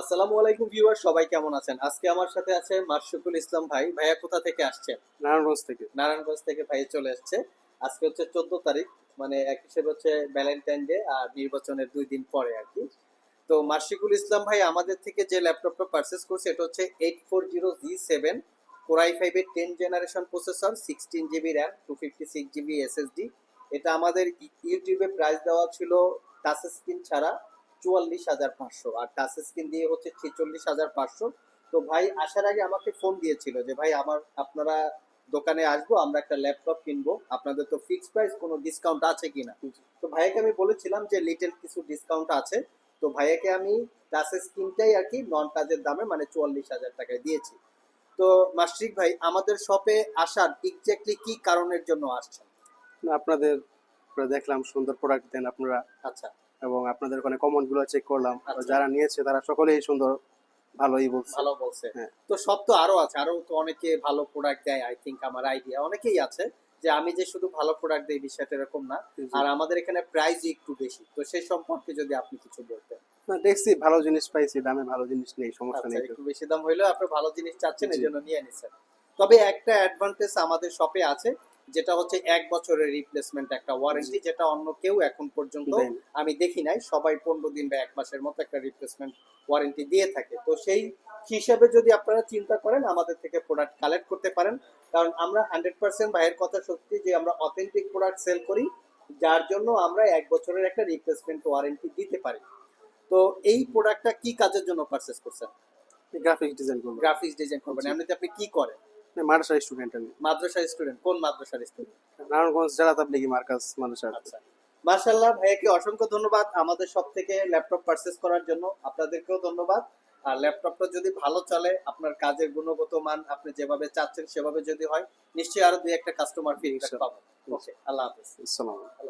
আসসালামু আলাইকুম ভিউয়ার সবাই কেমন আছেন? আজকে আমার সাথে আছে মার্শুকুল ইসলাম ভাই। ভাইয়া কোথা থেকে আসছে? নারায়ণগঞ্জ থেকে। নারায়ণগঞ্জ থেকে ভাই চলে আসছে আজকে হচ্ছে চোদ্দ তারিখ মানে এক হিসেবে হচ্ছে ভ্যালেন্টাইন ডে আর নির্বাচনের দুই দিন পরে আর কি। তো মার্শিকুল ইসলাম ভাই আমাদের থেকে যে ল্যাপটপটা পারচেস করছে এটা হচ্ছে eight four zero G seven core I ফাইভের ten generation processor sixteen GB RAM two fifty six GB SSD এটা আমাদের ইউটিউবে প্রাইস দেওয়া ছিল টাচ স্ক্রিন ছাড়া চুয়াল্লিশ হাজার পাঁচশো। আর টাচ স্ক্রিন দিয়ে হচ্ছে ছেচল্লিশ হাজার পাঁচশো। তো ভাই আসার আগে আমাকে ফোন দিয়েছিল যে ভাই আমার আপনারা দোকানে আসব আমরা একটা ল্যাপটপ কিনবো। আপনাদের তো ফিক্সড প্রাইস কোনো ডিসকাউন্ট আছে কিনা? তো ভাইয়াকে আমি বলেছিলাম যে লিটল কিছু ডিসকাউন্ট আছে। তো ভাইয়াকে আমি টাচ স্ক্রিনটাই আর কি নন টাচের দামে মানে চুয়াল্লিশ হাজার টাকায় দিয়েছি। তো মাস্ট্রিক ভাই আমাদের শপে আসার এক্স্যাক্টলি কি কারণের জন্য আসছেন? আপনাদের দেখলাম সুন্দর প্রোডাক্ট দেন আপনারা আচ্ছা। এবং আপনাদের ওখানে কমেন্টগুলো চেক করলাম। আচ্ছা। যারা নিয়েছে তারা সকলেই সুন্দর ভালোই বলছে। ভালো বলছে। হ্যাঁ। তো সব তো আরও আছে। আরও তো অনেকে ভালো প্রোডাক্ট দেয় আই আমার আইডিয়া অনেকেই আছে যে আমি যে শুধু ভালো প্রোডাক্ট দেই বিষয়টা এরকম না। আর আমাদের এখানে প্রাইস একটু বেশি। তো সেই সম্পর্কে যদি আপনি কিছু বলতেন। না, দেখছি ভালো জিনিস পাইছি দামে ভালো জিনিস নেই সমস্যা আচ্ছা নেই একটু বেশি দাম হইলেও আপনি ভালো জিনিস চাচ্ছেন এই জন্য নিয়ে নিছেন। তবে একটা অ্যাডভান্টেজ আমাদের শপে আছে। যেটা হচ্ছে এক বছরের রিপ্লেসমেন্ট একটা ওয়ারেন্টি যেটা অন্য কেউ এখন পর্যন্ত আমি দেখি নাই। সবাই পনেরো দিন বা এক মাসের মতো একটা রিপ্লেসমেন্ট ওয়ারেন্টি দিয়ে থাকে। তো সেই হিসাবে যদি আপনারা চিন্তা করেন আমাদের থেকে প্রোডাক্ট কালেক্ট করতে পারেন। কারণ আমরা হান্ড্রেড পার্সেন্ট ভাইয়ের কথা সত্যি যে আমরা অথেন্টিক প্রোডাক্ট সেল করি যার জন্য আমরা এক বছরের একটা রিপ্লেসমেন্ট ওয়ারেন্টি দিতে পারি। তো এই প্রোডাক্টটা কি কাজের জন্য পারচেস করছেন? গ্রাফিক্স ডিজাইন করব। গ্রাফিক্স ডিজাইন করবেন। এমনিতে আপনি কি করেন? মাদ্রাসা স্টুডেন্ট আমি। মাদ্রাসার স্টুডেন্ট কোন মাদ্রাসার স্টুডেন্ট নারায়ণগঞ্জ জেলা তাবলিগি মার্কাজ মাদ্রাসা আচ্ছা। মার্শাল্লাহ ভাইয়াকে অসংখ্য ধন্যবাদ আমাদের সব থেকে ল্যাপটপ পারচেস করার জন্য। আপনাদেরকেও ধন্যবাদ। আর ল্যাপটপটা যদি ভালো চলে আপনার কাজের গুণগত মান আপনি যেভাবে চাচ্ছেন সেভাবে যদি হয় নিশ্চয়ই আরও দুই একটা কাস্টমার ফিডব্যাক। পাবেন ওকে আল্লাহ হাফেজ। আসসালামু আলাইকুম।